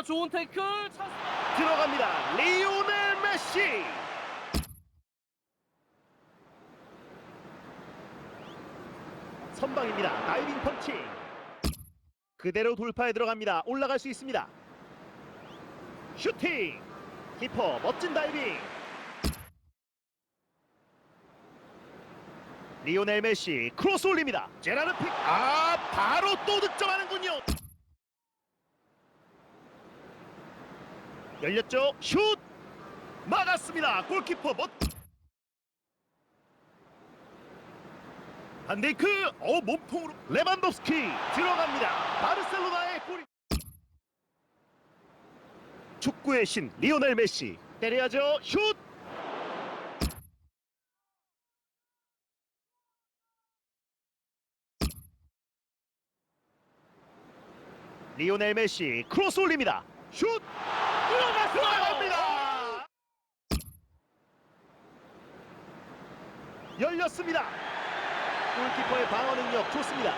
자, 좋은 태클. 찼... 들어갑니다. 리오넬 메시. 선방입니다. 다이빙 펀치. 그대로 돌파에 들어갑니다. 올라갈 수 있습니다. 슈팅. 키퍼 멋진 다이빙. 리오넬 메시 크로스 올립니다. 제라르 픽. 아 바로 또 득점하는군요. 열렸죠. 슛 막았습니다. 골키퍼 멋. 반데이크 어 몸통으로 레반도스키 들어갑니다. 바르셀로나의 골. 축구의 신 리오넬 메시 때려야죠. 슛. 리오넬 메시 크로스 올립니다. 슛 들어갔습니다. 열렸습니다. 골키퍼의 방어 능력 좋습니다.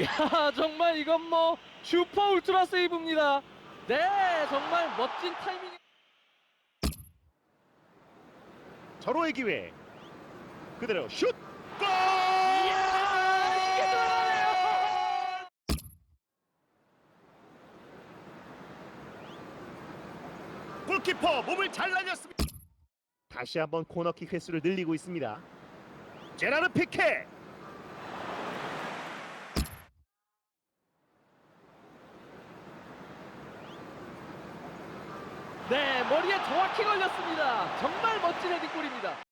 야, 정말 이건 뭐 슈퍼 울트라 세이브입니다. 네, 정말 멋진 타이밍. 절호의 기회. 그대로 슛. 골! 이게 들어가네요. 골키퍼 몸을 잘 날렸습니다. 다시 한번 코너킥 횟수를 늘리고 있습니다. 제라르 피케. 네, 머리에 정확히 걸렸습니다. 정말 멋진 헤딩골입니다.